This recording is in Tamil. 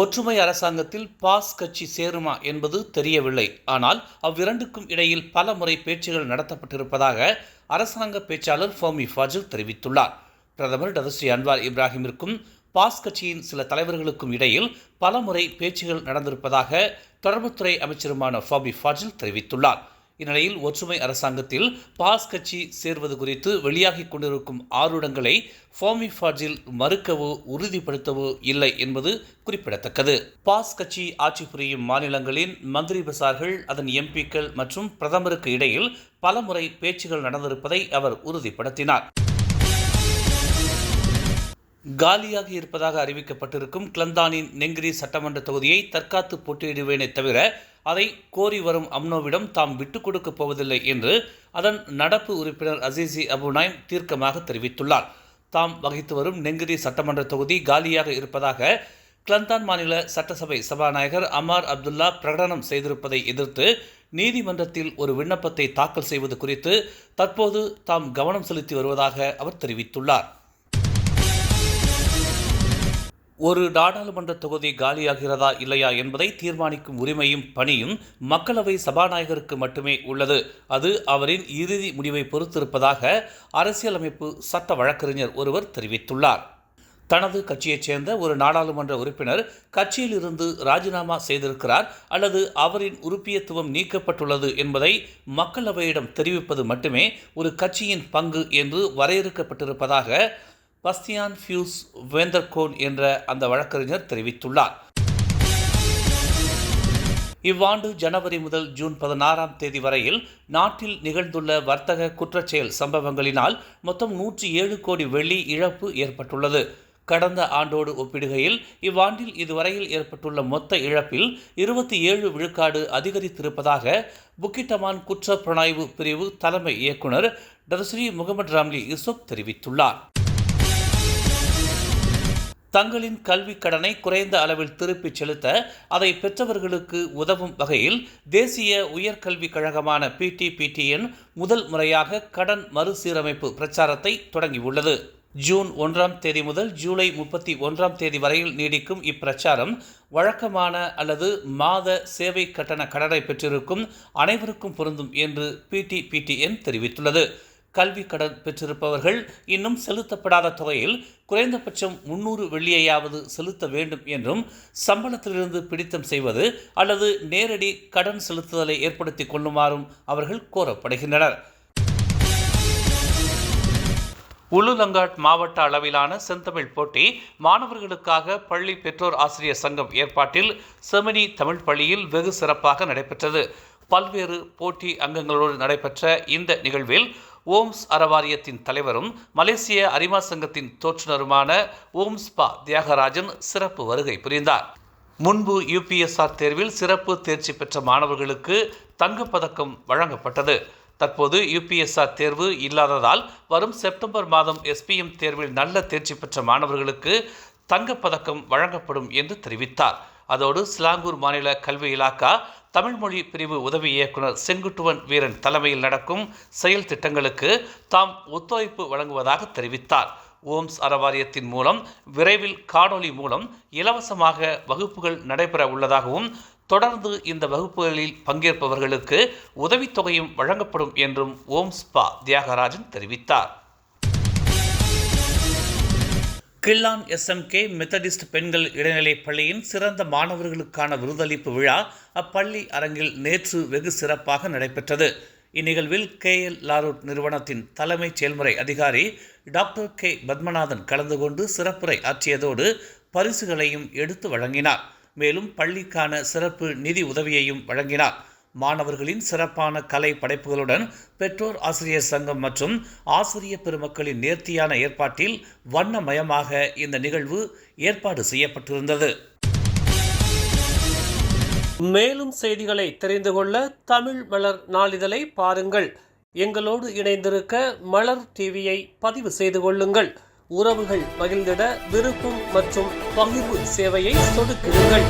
ஒற்றுமை அரசாங்கத்தில் பாஸ் கட்சி சேருமா என்பது தெரியவில்லை. ஆனால் அவ்விரண்டுக்கும் இடையில் பல முறை பேச்சுகள் நடத்தப்பட்டிருப்பதாக அரசாங்க பேச்சாளர் ஃபோமி ஃபாஜில் தெரிவித்துள்ளார். பிரதமர் டதஸ்ரீ அன்வார் இப்ராஹிமிற்கும் பாஸ் கட்சியின் சில தலைவர்களுக்கும் இடையில் பல முறை பேச்சுகள் நடந்திருப்பதாக தொடர்புத்துறை அமைச்சருமான ஃபாபி ஃபாஜில் தெரிவித்துள்ளார். இந்நிலையில் ஒற்றுமை அரசாங்கத்தில் பாஸ் கட்சி சேர்வது குறித்து வெளியாகிக் கொண்டிருக்கும் ஆருடங்களை ஃபோமி ஃபார்ஜில் மறுக்கவோ உறுதிப்படுத்தவோ இல்லை என்பது குறிப்பிடத்தக்கது. பாஸ் கட்சி ஆட்சி புரியும் மாநிலங்களின் மந்திரி பசார்கள் அதன் எம்பிக்கள் மற்றும் பிரதமருக்கு இடையில் பலமுறை பேச்சுகள் நடந்திருப்பதை அவர் உறுதிப்படுத்தினார். காலியாக இருப்பதாக அறிவிக்கப்பட்டிருக்கும் கிளந்தானின் நெங்கிரி சட்டமன்ற தொகுதியை தற்காத்து போட்டியிடுவேனே தவிர அதை கோரி வரும் அம்னோவிடம் தாம் விட்டுக் கொடுக்கப் போவதில்லை என்று அதன் நடப்பு உறுப்பினர் அசீசி அபு நாயம் தீர்க்கமாக தெரிவித்துள்ளார். தாம் வகித்து வரும் நெங்கிரி சட்டமன்ற தொகுதி காலியாக இருப்பதாக கிளந்தான் மாநில சட்டசபை சபாநாயகர் அமார் அப்துல்லா பிரகடனம் செய்திருப்பதை எதிர்த்து நீதிமன்றத்தில் ஒரு விண்ணப்பத்தை தாக்கல் செய்வது குறித்து தற்போது தாம் கவனம் செலுத்தி வருவதாக அவர் தெரிவித்துள்ளார். ஒரு நாடாளுமன்ற தொகுதி காலியாகிறதா இல்லையா என்பதை தீர்மானிக்கும் உரிமையும் பணியும் மக்களவை சபாநாயகருக்கு மட்டுமே உள்ளது. அது அவரின் இறுதி முடிவை பொறுத்திருப்பதாக அரசியலமைப்பு சட்ட வழக்கறிஞர் ஒருவர் தெரிவித்துள்ளார். தனது கட்சியைச் சேர்ந்த ஒரு நாடாளுமன்ற உறுப்பினர் கட்சியிலிருந்து ராஜினாமா செய்திருக்கிறார் அல்லது அவரின் உறுப்பியத்துவம் நீக்கப்பட்டுள்ளது என்பதை மக்களவையிடம் தெரிவிப்பது மட்டுமே ஒரு கட்சியின் பங்கு என்று வரையறுக்கப்பட்டிருப்பதாக பஸ்தியான் ஃபியூஸ் வேந்தர்கோன் என்ற அந்த வழக்கறிஞர் தெரிவித்துள்ளார். இவ்வாண்டு ஜனவரி முதல் ஜூன் பதினாறாம் தேதி வரையில் நாட்டில் நிகழ்ந்துள்ள வர்த்தக குற்றச்செயல் சம்பவங்களினால் மொத்தம் நூற்றி ஏழு கோடி வெள்ளி இழப்பு ஏற்பட்டுள்ளது. கடந்த ஆண்டோடு ஒப்பிடுகையில் இவ்வாண்டில் இதுவரையில் ஏற்பட்டுள்ள மொத்த இழப்பில் இருபத்தி ஏழு விழுக்காடு அதிகரித்திருப்பதாக புக்கிட்டமான் குற்ற புலனாய்வு பிரிவு தலைமை இயக்குனர் டர்ஸ்ரீ முகமது ராம்லி யூசுப் தெரிவித்துள்ளார். தங்களின் கல்விக் கடனை குறைந்த அளவில் திருப்பிச் செலுத்த அதை பெற்றவர்களுக்கு உதவும் வகையில் தேசிய உயர்கல்விக் கழகமான பிடிபிடிஎன் முதல் முறையாக கடன் மறுசீரமைப்பு பிரச்சாரத்தை தொடங்கியுள்ளது. ஜூன் ஒன்றாம் தேதி முதல் ஜூலை முப்பத்தி ஒன்றாம் தேதி வரையில் நீடிக்கும் இப்பிரச்சாரம் வழக்கமான அல்லது மாத சேவை கட்டண கடனை பெற்றிருக்கும் அனைவருக்கும் பொருந்தும் என்று பிடிபிடிஎன் தெரிவித்துள்ளது. கல்வி கடன் பெற்றிருப்பவர்கள் இன்னும் செலுத்தப்படாத தொகையில் குறைந்தபட்சம் முன்னூறு வெள்ளியையாவது செலுத்த வேண்டும் என்றும் சம்பளத்திலிருந்து பிடித்தம் செய்வது அல்லது நேரடி கடன் செலுத்துதலை ஏற்படுத்திக் கொள்ளுமாறும் அவர்கள் கோரப்படுகின்றனர். உளுலங்காட் மாவட்ட அளவிலான செந்தமிழ் போட்டி மாணவர்களுக்காக பள்ளி பெற்றோர் ஆசிரியர் சங்கம் ஏற்பாட்டில் செமினி தமிழ் பள்ளியில் வெகு சிறப்பாக நடைபெற்றது. பல்வேறு போட்டி அங்கங்களோடு நடைபெற்ற இந்த நிகழ்வில் ஓம்ஸ் அறவாரியத்தின் தலைவரும் மலேசிய அரிமா சங்கத்தின் தோற்றுநருமான ஓம்ஸ் பா தியாகராஜன் சிறப்பு வருகை புரிந்தார். முன்பு யுபிஎஸ்ஆர் தேர்வில் சிறப்பு தேர்ச்சி பெற்ற மாணவர்களுக்கு தங்கப்பதக்கம் வழங்கப்பட்டது. தற்போது யுபிஎஸ்ஆர் தேர்வு இல்லாததால் வரும் செப்டம்பர் மாதம் எஸ்பிஎம் தேர்வில் நல்ல தேர்ச்சி பெற்ற மாணவர்களுக்கு தங்கப்பதக்கம் வழங்கப்படும் என்று தெரிவித்தார். அதோடு சிலாங்கூர் மாநில கல்வி இலாக்கா தமிழ்மொழி பிரிவு உதவி இயக்குனர் செங்குட்டுவன் வீரன் தலைமையில் நடக்கும் செயல் திட்டங்களுக்கு தாம் ஒத்துழைப்பு வழங்குவதாக தெரிவித்தார். ஓம்ஸ் அறவாரியத்தின் மூலம் விரைவில் காணொலி மூலம் இலவசமாக வகுப்புகள் நடைபெற உள்ளதாகவும் தொடர்ந்து இந்த வகுப்புகளில் பங்கேற்பவர்களுக்கு உதவித்தொகையும் வழங்கப்படும் என்றும் ஓம்ஸ் பா தியாகராஜன் தெரிவித்தார். கில்லான் எஸ்எம்கே மெத்தடிஸ்ட் பெண்கள் இடைநிலைப் பள்ளியின் சிறந்த மாணவர்களுக்கான விருதளிப்பு விழா அப்பள்ளி அரங்கில் நேற்று வெகு சிறப்பாக நடைபெற்றது. இந்நிகழ்வில் கே எல் லாரூட் நிறுவனத்தின் தலைமை செயல்முறை அதிகாரி டாக்டர் கே பத்மநாதன் கலந்து கொண்டு சிறப்புரை ஆற்றியதோடு பரிசுகளையும் எடுத்து வழங்கினார். மேலும் பள்ளிக்கான சிறப்பு நிதி உதவியையும் வழங்கினார். மாணவர்களின் சிறப்பான கலை படைப்புகளுடன் பெற்றோர் ஆசிரியர் சங்கம் மற்றும் ஆசிரிய பெருமக்களின் நேர்த்தியான ஏற்பாட்டில் வண்ணமயமாக இந்த நிகழ்வு ஏற்பாடு செய்யப்பட்டிருந்தது. மேலும் செய்திகளை தெரிந்து கொள்ள தமிழ் மலர் நாளிதழை பாருங்கள். எங்களோடு இணைந்திருக்க மலர் டிவியை பதிவு செய்து கொள்ளுங்கள். உறவுகள் மகிழ்ந்திட விருப்பம் மற்றும் பகிர்வு சேவையை சொடுக்குங்கள்